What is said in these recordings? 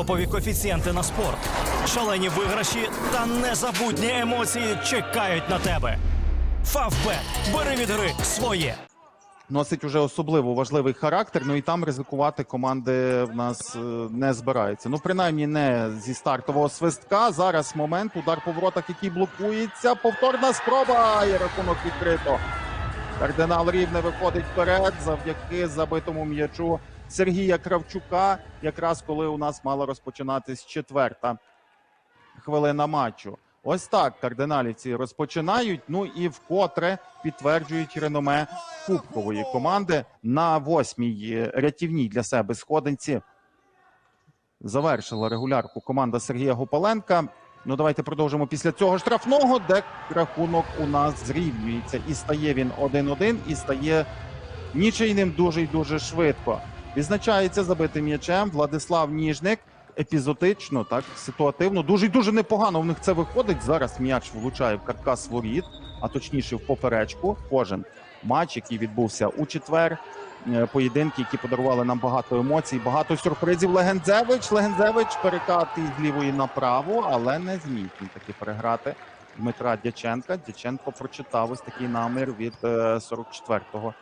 топові коефіцієнти на спорт, шалені виграші та незабутні емоції чекають на тебе. Фавбет. Бери від гри своє. носить уже особливо важливий характер. Ну і там ризикувати команди в нас е, не збираються. Ну, принаймні, не зі стартового свистка. Зараз момент, удар по воротах, який блокується. Повторна спроба. І рахунок відкрито. Кардинал рівне виходить вперед завдяки забитому м'ячу Сергія Кравчука. Якраз коли у нас мала розпочинатись четверта хвилина матчу. Ось так кардиналівці розпочинають. Ну і вкотре підтверджують реноме кубкової команди на восьмій рятівній для себе сходинці. Завершила регулярку команда Сергія Гопаленка. Ну, давайте продовжимо після цього штрафного, де рахунок у нас зрівнюється. І стає він 1-1, і стає нічийним дуже й дуже швидко. Відзначається забитим м'ячем Владислав Ніжник. Епізотично, так, ситуативно. Дуже дуже непогано в них це виходить. Зараз м'яч влучає в каркас воріт, а точніше в поперечку. Кожен матч, який відбувся у четвер. е, Поєдинки, які подарували нам багато емоцій, багато сюрпризів. Легензевич. Легензевич перекат із лівої направо, але не зміг він таки переграти Дмитра Дяченка. Дяченко прочитав ось такий намір від е, 44-го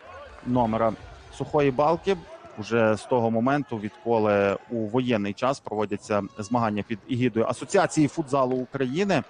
номера сухої балки. Уже з того моменту, відколи у воєнний час проводяться змагання під егідою Асоціації футзалу України.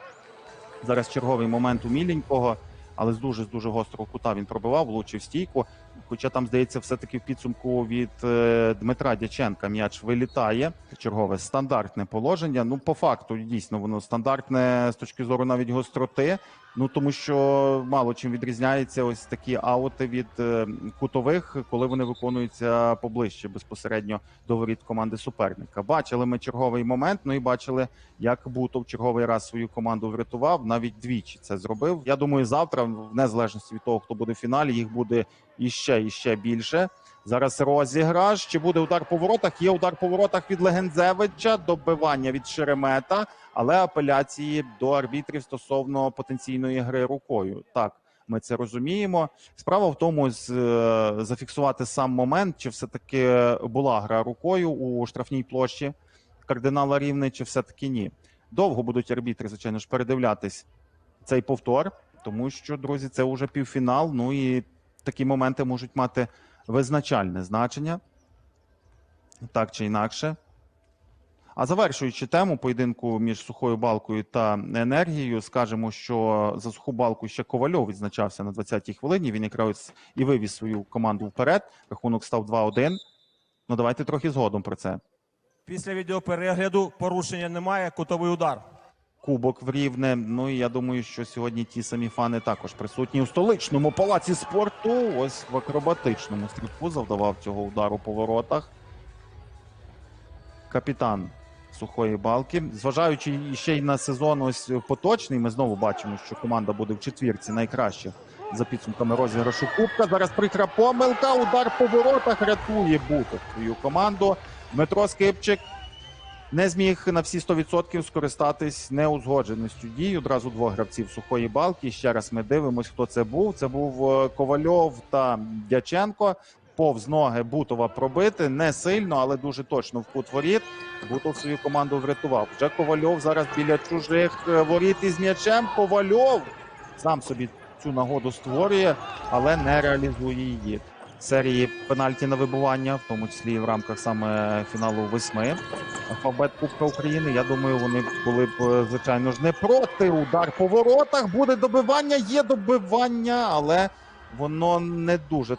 Зараз черговий момент у Міленького, але з дуже з дуже гострого кута він пробивав, влучив стійку. Хоча там, здається, все-таки в підсумку від е, Дмитра Дяченка м'яч вилітає. Чергове стандартне положення. Ну, по факту, дійсно, воно стандартне з точки зору навіть гостроти. Ну тому що мало чим відрізняється ось такі аути від е, кутових, коли вони виконуються поближче безпосередньо до воріт команди суперника. Бачили ми черговий момент. Ну і бачили, як Бутов черговий раз свою команду врятував. Навіть двічі це зробив. Я думаю, завтра, в незалежності від того, хто буде в фіналі, їх буде іще і ще більше. Зараз розіграш. Чи буде удар по воротах? Є удар по воротах від Легензевича, добивання від Шеремета, але апеляції до арбітрів стосовно потенційної гри рукою. Так, ми це розуміємо. Справа в тому, з, е, зафіксувати сам момент, чи все-таки була гра рукою у штрафній площі кардинала Рівне, чи все-таки ні. Довго будуть арбітри, звичайно ж, передивлятись цей повтор, тому що, друзі, це вже півфінал. Ну і такі моменти можуть мати визначальне значення, так чи інакше. А завершуючи тему поєдинку між сухою балкою та енергією, скажемо, що за суху балку ще Ковальов відзначався на 20-й хвилині. Він якраз і вивіз свою команду вперед. Рахунок став 2-1. Ну давайте трохи згодом про це. Після відеоперегляду порушення немає, кутовий удар. Кубок в рівне. Ну і я думаю, що сьогодні ті самі фани також присутні у столичному палаці спорту. Ось в акробатичному стрибку завдавав цього удару по воротах. Капітан сухої балки. Зважаючи ще й на сезон ось поточний, ми знову бачимо, що команда буде в четвірці найкращих за підсумками розіграшу Кубка. Зараз прикра помилка. Удар по воротах рятує Бутов свою команду. Дмитро Скипчик не зміг на всі 100% скористатись неузгодженістю дій. Одразу двох гравців сухої балки. Ще раз ми дивимось, хто це був. Це був е, Ковальов та Дяченко. Повз ноги Бутова пробити не сильно, але дуже точно в кут воріт. Бутов свою команду врятував. Вже Ковальов зараз біля чужих е, воріт із м'ячем. Ковальов сам собі цю нагоду створює, але не реалізує її. Серії пенальті на вибування, в тому числі і в рамках саме фіналу восьми. алфабет Кубка України. Я думаю, вони були б е, звичайно ж не проти. Удар по воротах. Буде добивання, є добивання, але воно не дуже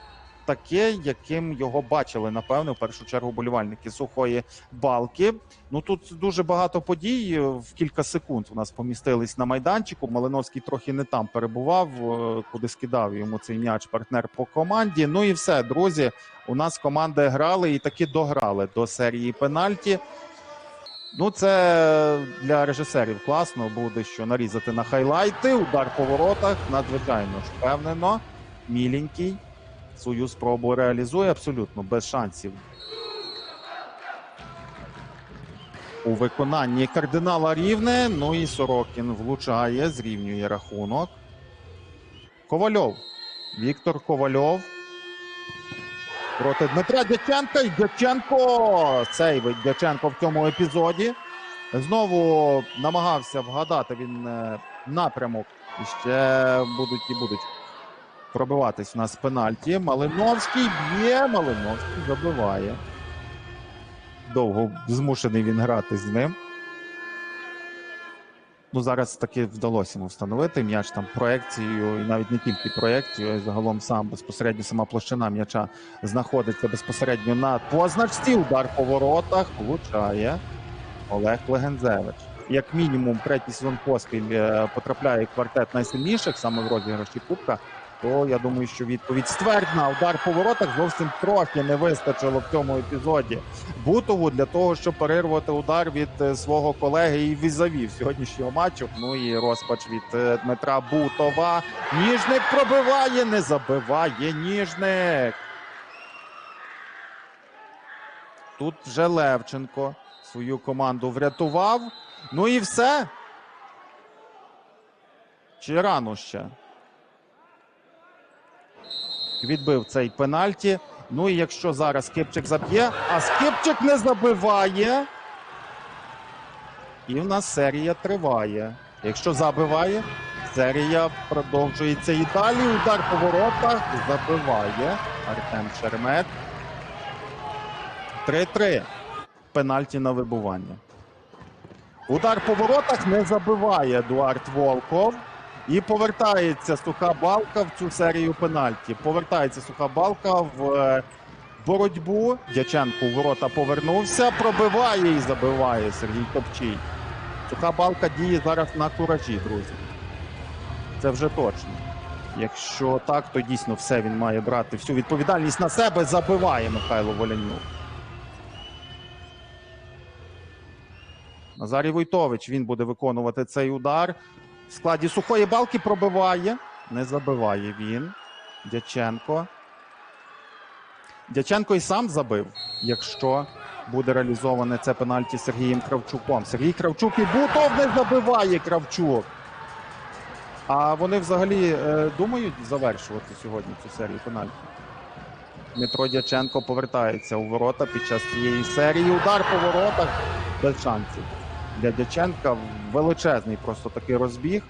таке, яким його бачили, напевне, в першу чергу болівальники сухої балки. Ну тут дуже багато подій. В кілька секунд у нас помістились на майданчику. Малиновський трохи не там перебував, е, куди скидав йому цей м'яч партнер по команді. Ну і все, друзі. У нас команди грали і таки дограли до серії пенальті. Ну, це для режисерів класно буде, що нарізати на хайлайти. Удар по воротах надзвичайно впевнено. Міленький свою спробу реалізує абсолютно без шансів. У виконанні кардинала рівне. Ну і Сорокін влучає, зрівнює рахунок. Ковальов. Віктор Ковальов. проти Дмитра Дяченка. І Дяченко сейвить Дяченко в цьому епізоді. Знову намагався вгадати він е, напрямок. І ще будуть і будуть пробиватись у нас пенальті. Малиновський б'є, Малиновський забиває. Довго змушений він грати з ним. Ну, зараз таки вдалося йому встановити м'яч там проекцією, і навіть не тільки проекцією, а загалом сам безпосередньо сама площина м'яча знаходиться безпосередньо на позначці. Удар по воротах влучає Олег Легензевич. Як мінімум, третій сезон поспіль е, потрапляє квартет найсильніших саме в розіграші Кубка. То я думаю, що відповідь ствердна. Удар по воротах зовсім трохи не вистачило в цьому епізоді. Бутову для того, щоб перервати удар від е, свого колеги і візавів сьогоднішнього матчу. Ну і розпач від е, Дмитра Бутова. Ніжник пробиває, не забиває ніжник. Тут вже Левченко свою команду врятував. Ну і все. Чи рано ще? Відбив цей пенальті. Ну і якщо зараз Скипчик заб'є, а Скипчик не забиває. І в нас серія триває. Якщо забиває, серія продовжується і далі. Удар по воротах забиває Артем Шермет. 3-3. Пенальті на вибування. Удар по воротах не забиває Едуард Волков. І повертається суха балка в цю серію пенальті. Повертається суха балка в е, боротьбу. Дяченко у ворота повернувся, пробиває і забиває Сергій Топчій. Суха балка діє зараз на куражі, друзі. Це вже точно. Якщо так, то дійсно все він має брати всю відповідальність на себе. Забиває Михайло Волянюк. Назарій Войтович він буде виконувати цей удар. Складі сухої балки пробиває. Не забиває він. Дяченко. Дяченко і сам забив, якщо буде реалізоване це пенальті Сергієм Кравчуком. Сергій Кравчук і Бутов не забиває Кравчук. А вони взагалі е, думають завершувати сьогодні цю серію пенальті. Дмитро Дяченко повертається у ворота під час цієї серії. Удар по воротах без шансів. Для Дяченка величезний просто такий розбіг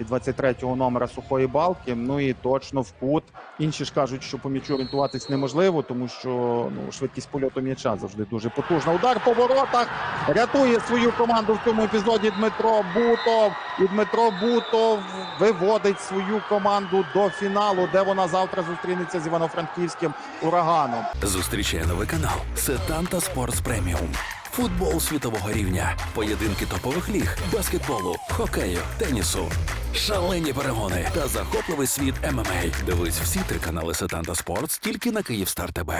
від 23-го номера сухої балки. Ну і точно в кут. Інші ж кажуть, що по м'ячу орієнтуватись неможливо, тому що ну, швидкість польоту м'яча завжди дуже потужна. Удар по воротах рятує свою команду в цьому епізоді Дмитро Бутов. І Дмитро Бутов виводить свою команду до фіналу, де вона завтра зустрінеться з Івано-Франківським ураганом. Зустрічає новий канал Сетанта Спортс Преміум. Футбол світового рівня, поєдинки топових ліг, баскетболу, хокею, тенісу, шалені перегони та захопливий світ ММА. Дивись всі три канали Сетанта Спортс тільки на Київстар ТБ.